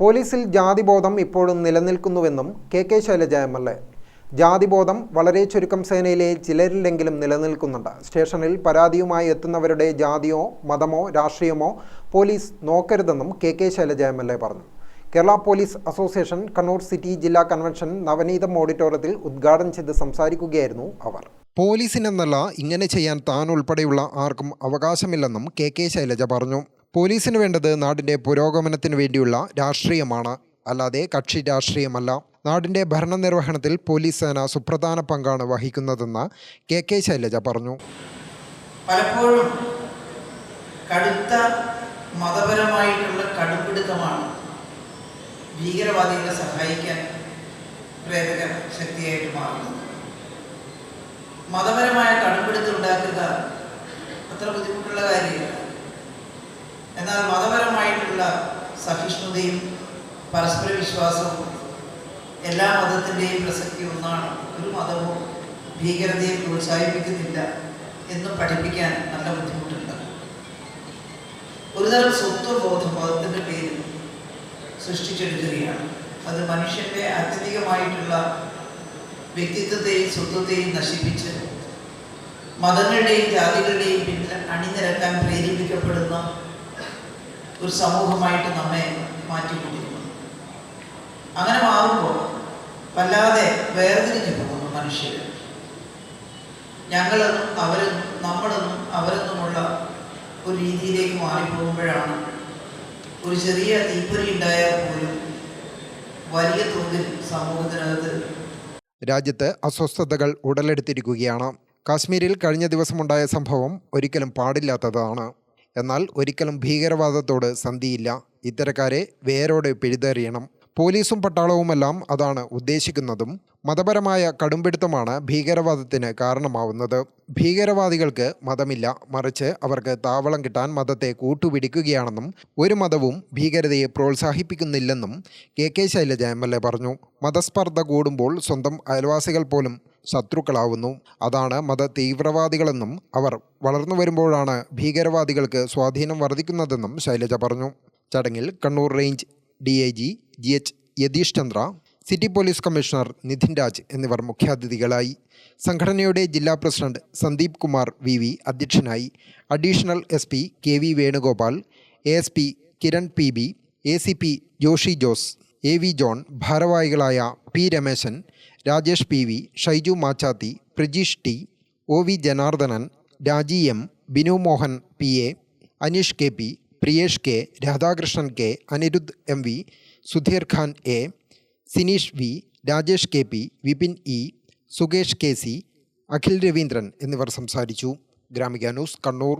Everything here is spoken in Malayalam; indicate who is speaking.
Speaker 1: പോലീസിൽ ജാതിബോധം ഇപ്പോഴും നിലനിൽക്കുന്നുവെന്നും K K Shailaja M L A. ജാതിബോധം വളരെ ചുരുക്കം സേനയിലെ ചിലരിലെങ്കിലും നിലനിൽക്കുന്നുണ്ട്. സ്റ്റേഷനിൽ പരാതിയുമായി എത്തുന്നവരുടെ ജാതിയോ മതമോ രാഷ്ട്രീയമോ police നോക്കരുതെന്നും K K Shailaja M L A പറഞ്ഞു. Kerala police association Kannur city ജില്ലാ കൺവെൻഷൻ നവനീതം ഓഡിറ്റോറിയത്തിൽ ഉദ്ഘാടനം ചെയ്ത് സംസാരിക്കുകയായിരുന്നു അവർ. പോലീസിനെന്നല്ല ഇങ്ങനെ ചെയ്യാൻ താൻ ഉൾപ്പെടെയുള്ള ആർക്കും അവകാശമില്ലെന്നും കെ കെ ശൈലജ പറഞ്ഞു. പോലീസിന് വേണ്ടത് നാടിന്റെ പുരോഗമനത്തിന് വേണ്ടിയുള്ള രാഷ്ട്രീയമാണ്. അല്ലാതെ കക്ഷി രാഷ്ട്രീയമല്ല. നാടിന്റെ ഭരണനിർവഹണത്തിൽ പോലീസ് സേന സുപ്രധാന പങ്കാണ് വഹിക്കുന്നതെന്ന് കെ കെ ശൈലജ പറഞ്ഞു.
Speaker 2: പലപ്പോഴും കടുത്ത മതപരമായിട്ടുള്ള കടുപ്പിടുത്തമാണ് ഭീകരവാദികളെ സഹായിക്കാൻ പ്രേരക ശക്തിയായിട്ട് മാറുന്നത്. മതപരമായ കടുപ്പിടുത്തം ഉണ്ടാക്കുക അത്ര ബുദ്ധിമുട്ടുള്ള കാര്യമില്ല. എന്നാൽ മതപരമായിട്ടുള്ള സഹിഷ്ണുതയും പരസ്പര വിശ്വാസവും എല്ലാ മതത്തിന്റെയും പ്രസക്തി ഒന്നാണ്. ഒരു മതവും ഭീകരതയെ പ്രോത്സാഹിപ്പിക്കുന്നില്ല എന്ന് പഠിപ്പിക്കാൻ നല്ല ബുദ്ധിമുട്ടുണ്ട്. ഒരുതരം സ്വത്വബോധം മതത്തിന്റെ പേരിൽ സൃഷ്ടിച്ചെടുക്കുകയാണ്. അത് മനുഷ്യന്റെ അത്യധികമായിട്ടുള്ള വ്യക്തിത്വത്തെയും സ്വത്വത്തെയും നശിപ്പിച്ച് മതങ്ങളുടെയും ജാതികളുടെയും പിന്നിൽ അണിനിരക്കാൻ പ്രേരിപ്പിക്കപ്പെടുന്ന ഒരു സമൂഹമായിട്ട് നമ്മെ മാറ്റിക്കൊണ്ടിരിക്കുന്നു. അങ്ങനെ മാറുമ്പോൾ വല്ലാതെ വേർതിരിഞ്ഞു പോകുന്നു മനുഷ്യർ. ഞങ്ങളെന്നും അവരെന്നും നമ്മളെന്നും അവരെന്നുമുള്ള ഒരു രീതിയിലേക്ക് മാറിപ്പോകുമ്പോഴാണ് ഒരു ചെറിയ തീപ്പൊരി ഉണ്ടായാൽ പോലും വലിയ തോതിൽ സമൂഹത്തിനകത്ത്
Speaker 1: രാജ്യത്ത് അസ്വസ്ഥതകൾ ഉടലെടുത്തിരിക്കുകയാണ്. കാശ്മീരിൽ കഴിഞ്ഞ ദിവസമുണ്ടായ സംഭവം ഒരിക്കലും പാടില്ലാത്തതാണ്. എന്നാൽ ഒരിക്കലും ഭീകരവാദത്തോട് സന്ധിയില്ല. ഇത്തരക്കാരെ വേരോടെ പിഴുതെറിയണം. പോലീസും പട്ടാളവുമെല്ലാം അതാണ് ഉദ്ദേശിക്കുന്നതും മതപരമായ കടുംപിടുത്തമാണ് ഭീകരവാദത്തിന് കാരണമാവുന്നത്. ഭീകരവാദികൾക്ക് മതമില്ല. മറിച്ച് അവർക്ക് താവളം കിട്ടാൻ മതത്തെ കൂട്ടുപിടിക്കുകയാണെന്നും ഒരു മതവും ഭീകരതയെ പ്രോത്സാഹിപ്പിക്കുന്നില്ലെന്നും K K Shailaja M L A പറഞ്ഞു. മതസ്പർദ്ധ കൂടുമ്പോൾ സ്വന്തം അയൽവാസികൾ പോലും ശത്രുക്കളാവുന്നു. അതാണ് മത തീവ്രവാദികളെന്നും അവർ വളർന്നു വരുമ്പോഴാണ് ഭീകരവാദികൾക്ക് സ്വാധീനം വർദ്ധിക്കുന്നതെന്നും ശൈലജ പറഞ്ഞു. ചടങ്ങിൽ Kannur range D I G G H Yatheesh Chandra city police commissioner Nidhin Raj എന്നിവർ മുഖ്യാതിഥികളായി. സംഘടനയുടെ ജില്ലാ president Sandeep Kumar V V അധ്യക്ഷനായി. Additional S P K V Venugopal A S P Kiran P B A C P Joshi Jose A V John ഭാരവാഹികളായ P Rameshan Rajesh P V Shaiju Machathi Prajeesh T O V Janardhanan Raji M Binu Mohan P A Aneesh K P Priyesh K Radhakrishnan K Anirudh M V Sudheer Khan A Sineesh V Rajesh K P Vipin E Sukesh K C Akhil Raveendran എന്നിവർ സംസാരിച്ചു. ഗ്രാമിക ന്യൂസ് കണ്ണൂർ.